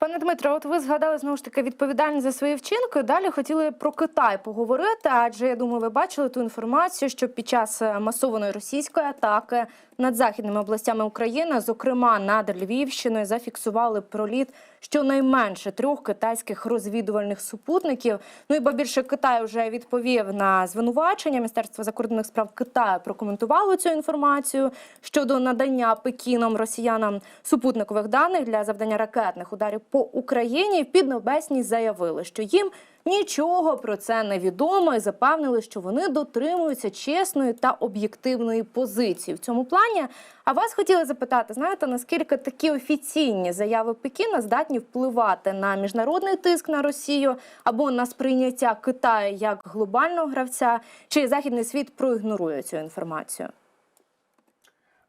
Пане Дмитро, от ви згадали знову ж таки відповідальність за свої вчинки. Далі хотіли про Китай поговорити, адже я думаю, ви бачили ту інформацію, що під час е, масованої російської атаки над західними областями України, зокрема над Львівщиною, зафіксували проліт щонайменше трьох китайських розвідувальних супутників. Ну і ба більше Китай вже відповів на звинувачення. Міністерство закордонних справ Китаю прокоментувало цю інформацію щодо надання Пекіном росіянам супутникових даних для завдання ракетних ударів по Україні. В Піднебесній заявили, що їм нічого про це не відомо, і запевнили, що вони дотримуються чесної та об'єктивної позиції в цьому плані. А вас хотіли запитати, знаєте, наскільки такі офіційні заяви Пекіна здатні впливати на міжнародний тиск на Росію або на сприйняття Китаю як глобального гравця, чи західний світ проігнорує цю інформацію?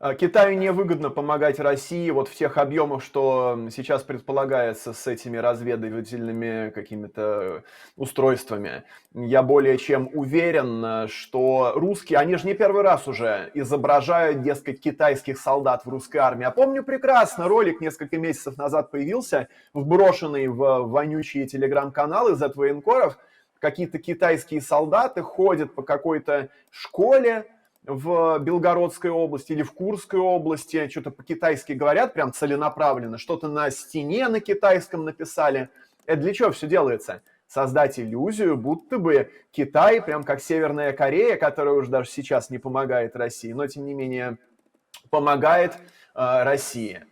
А, Китаю невыгодно помогать России вот в тех объемах, что сейчас предполагается с этими разведывательными какими-то устройствами. Я более чем уверен, что русские, они же не первый раз уже изображают, дескать, китайских солдат в русской армии. А помню прекрасно, ролик несколько месяцев назад появился, вброшенный в вонючие телеграм-каналы из военкоров. Какие-то китайские солдаты ходят по какой-то школе, в Белгородской области или в Курской области, что-то по-китайски говорят, прям целенаправленно, что-то на стене на китайском написали. Это для чего все делается? Создать иллюзию, будто бы Китай, прям как Северная Корея, которая уже даже сейчас не помогает России, но тем не менее помогает э, России.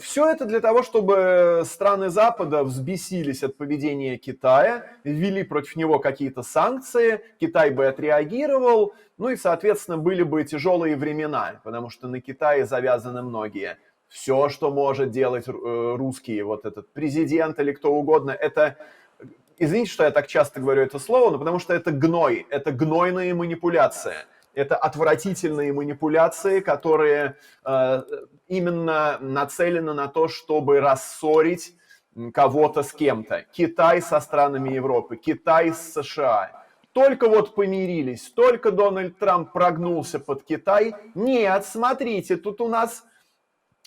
Все это для того, чтобы страны Запада взбесились от поведения Китая, ввели против него какие-то санкции, Китай бы отреагировал, ну и, соответственно, были бы тяжелые времена, потому что на Китае завязаны многие. Все, что может делать э, русский, вот этот президент или кто угодно, это, извините, что я так часто говорю это слово, но потому что это гной, это гнойные манипуляции. Это отвратительные манипуляции, которые э, именно нацелены на то, чтобы рассорить кого-то с кем-то. Китай со странами Европы, Китай с США. Только вот помирились, только Дональд Трамп прогнулся под Китай. Нет, смотрите, тут у нас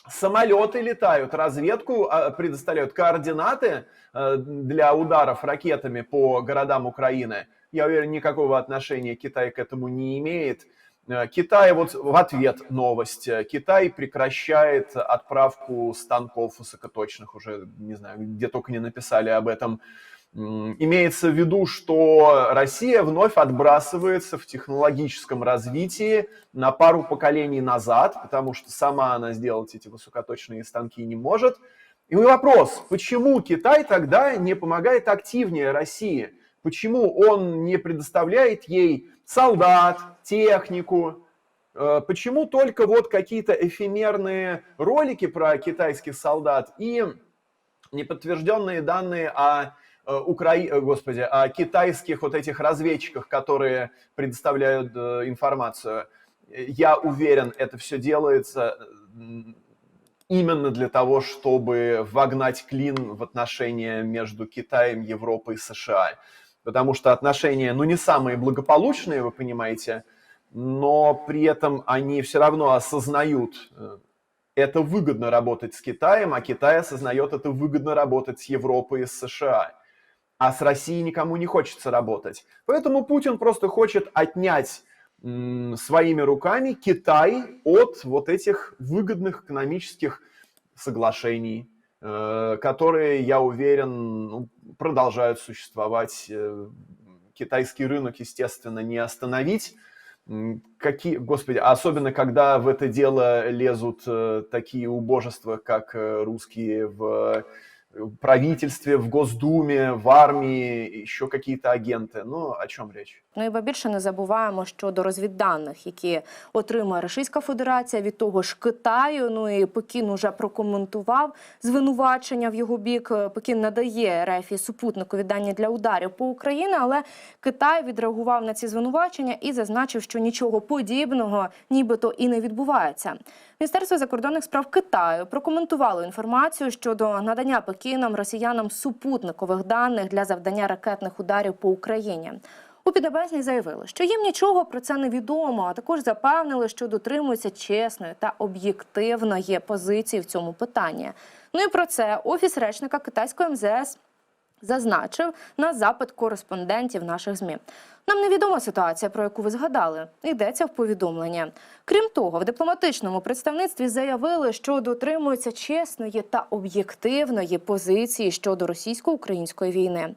самолеты летают, разведку а, предоставляют координаты э, для ударов ракетами по городам Украины. Я уверен, никакого отношения Китай к этому не имеет. Э, Китай, вот в ответ новость, Китай прекращает отправку станков высокоточных, уже не знаю, где только не написали об этом. Имеется в виду, что Россия вновь отбрасывается в технологическом развитии на пару поколений назад, потому что сама она сделать эти высокоточные станки не может. И вопрос, почему Китай тогда не помогает активнее России? Почему он не предоставляет ей солдат, технику? Э, Почему только вот какие-то эфемерные ролики про китайских солдат и неподтвержденные данные о э, Укра... э, господи, о китайских вот этих разведчиках, которые предоставляют информацию. Я уверен, это все делается именно для того, чтобы вогнать клин в отношения между Китаем, Европой и США. Потому что отношения, ну, не самые благополучные, вы понимаете, но при этом они все равно осознают, э, это выгодно работать с Китаем, а Китай осознает, это выгодно работать с Европой и с США. А с Россией никому не хочется работать. Поэтому Путин просто хочет отнять своими руками Китай от вот этих выгодных экономических соглашений, которые, я уверен, ну, продолжают существовать. Э, Китайский рынок, естественно, не остановить. Какие, господи, особенно когда в это дело лезут э, такие убожества, как э, русские в правительстве, в Госдуме, в армии, еще какие-то агенты. Ну, о чем речь? Ну і ба більше не забуваємо щодо розвідданих, які отримує Російська Федерація від того ж Китаю. Ну і Пекін уже прокоментував звинувачення в його бік. Пекін надає РФ супутникові дані для ударів по Україні, але Китай відреагував на ці звинувачення і зазначив, що нічого подібного, нібито і не відбувається. Міністерство закордонних справ Китаю прокоментувало інформацію щодо надання Пекіном росіянам супутникових даних для завдання ракетних ударів по Україні. У Піднебесній заявили, що їм нічого про це не відомо, а також запевнили, що дотримуються чесної та об'єктивної позиції в цьому питанні. Ну і про це офіс речника китайської МЗС зазначив на запит кореспондентів наших змі. Нам невідома ситуація, про яку ви згадали. Йдеться в повідомлення. Крім того, в дипломатичному представництві заявили, що дотримуються чесної та об'єктивної позиції щодо російсько-української війни.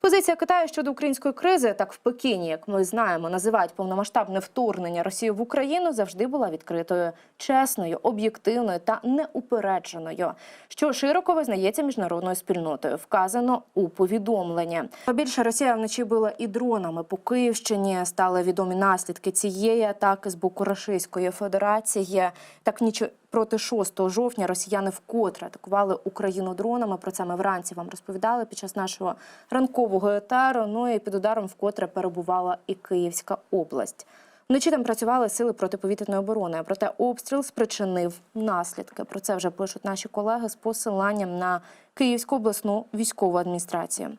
Позиція Китаю щодо української кризи, так в Пекіні, як ми знаємо, називають повномасштабне вторгнення Росії в Україну, завжди була відкритою, чесною, об'єктивною та неупередженою, що широко визнається міжнародною спільнотою. Вказано у повідомленні. Більше Росія вночі била і дронами по Київщині. Стали відомі наслідки цієї атаки з боку Російської Федерації. Так ніч проти 6 жовтня росіяни вкотре атакували Україну дронами. Про це ми вранці вам розповідали під час нашого ранкового етеру. Ну і під ударом вкотре перебувала і Київська область. Вночі там працювали сили протиповітряної оборони. Проте обстріл спричинив наслідки. Про це вже пишуть наші колеги з посиланням на Київську обласну військову адміністрацію.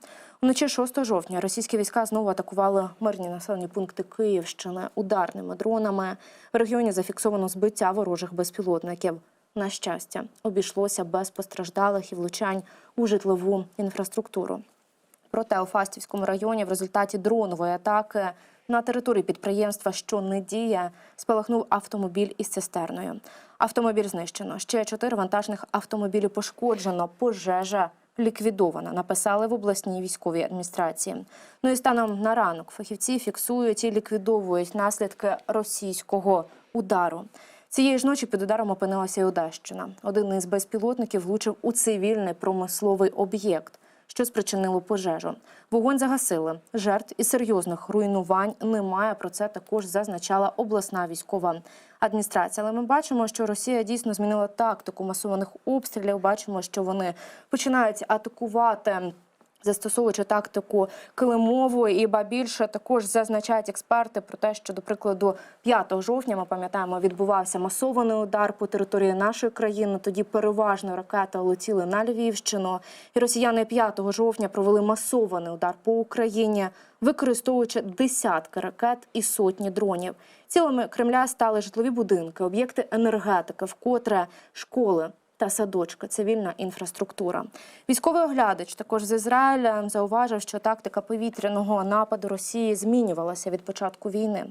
Вночі 6 жовтня російські війська знову атакували мирні населені пункти Київщини ударними дронами. В регіоні зафіксовано збиття ворожих безпілотників. На щастя, обійшлося без постраждалих і влучань у житлову інфраструктуру. Проте у Фастівському районі в результаті дронової атаки на території підприємства, що не діє, спалахнув автомобіль із цистерною. Автомобіль знищено. Ще чотири вантажних автомобілі пошкоджено. Пожежа ліквідована. Написали в обласній військовій адміністрації. Ну і станом на ранок фахівці фіксують і ліквідовують наслідки російського удару. Цієї ж ночі під ударом опинилася і Одещина. Один із безпілотників влучив у цивільний промисловий об'єкт що спричинило пожежу. Вогонь загасили. Жертв і серйозних руйнувань немає. Про це також зазначала обласна військова адміністрація. Але ми бачимо, що Росія дійсно змінила тактику масованих обстрілів. Бачимо, що вони починають атакувати. Застосовуючи тактику килимову і ба більше також зазначають експерти про те, що до прикладу 5 жовтня ми пам'ятаємо, відбувався масований удар по території нашої країни. Тоді переважно ракети летіли на Львівщину, і росіяни 5 жовтня провели масований удар по Україні, використовуючи десятки ракет і сотні дронів. Цілими Кремля стали житлові будинки, об'єкти енергетики, вкотре школи та садочки, цивільна інфраструктура. Військовий оглядач також з Ізраїля зауважив, що тактика повітряного нападу Росії змінювалася від початку війни.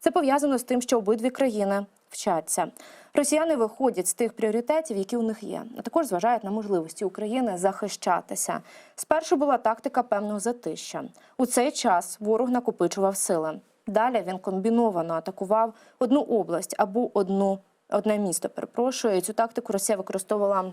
Це пов'язано з тим, що обидві країни вчаться. Росіяни виходять з тих пріоритетів, які у них є, а також зважають на можливості України захищатися. Спершу була тактика певного затища. У цей час ворог накопичував сили. Далі він комбіновано атакував одну область або одну одне місто. Перепрошую, цю тактику Росія використовувала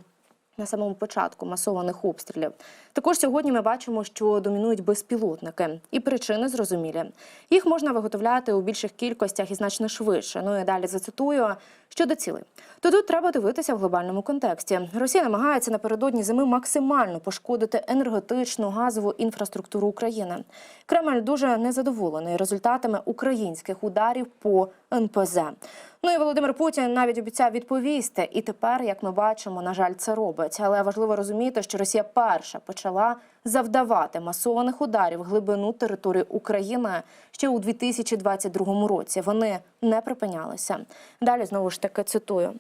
на самому початку масованих обстрілів. Також сьогодні ми бачимо, що домінують безпілотники, і причини зрозумілі. Їх можна виготовляти у більших кількостях і значно швидше. Ну і далі зацитую щодо цілей. То тут треба дивитися в глобальному контексті. Росія намагається напередодні зими максимально пошкодити енергетичну газову інфраструктуру України. Кремль дуже незадоволений результатами українських ударів по НПЗ. Ну і Володимир Путін навіть обіцяв відповісти. І тепер, як ми бачимо, на жаль, це робить. Але важливо розуміти, що Росія перша почала завдавати масованих ударів глибину території України ще у 2022 році. Вони не припинялися. Далі знову ж таки цитую.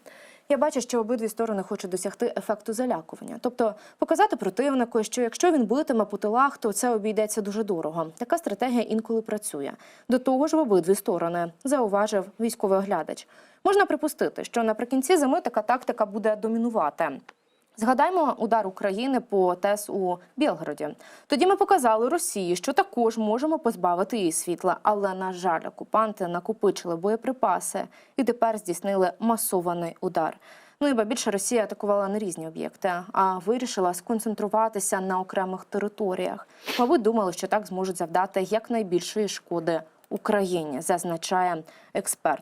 Я бачу, що обидві сторони хочуть досягти ефекту залякування, тобто показати противнику, що якщо він битиме по тилах, то це обійдеться дуже дорого. Така стратегія інколи працює. До того ж, в обидві сторони зауважив військовий оглядач. Можна припустити, що наприкінці зими така тактика буде домінувати. Згадаймо удар України по ТЕС у Білгороді. Тоді ми показали Росії, що також можемо позбавити її світла, але на жаль, окупанти накопичили боєприпаси і тепер здійснили масований удар. Ну і ба більше Росія атакувала не різні об'єкти, а вирішила сконцентруватися на окремих територіях. Мабуть, думали, що так зможуть завдати якнайбільшої шкоди Україні, зазначає експерт.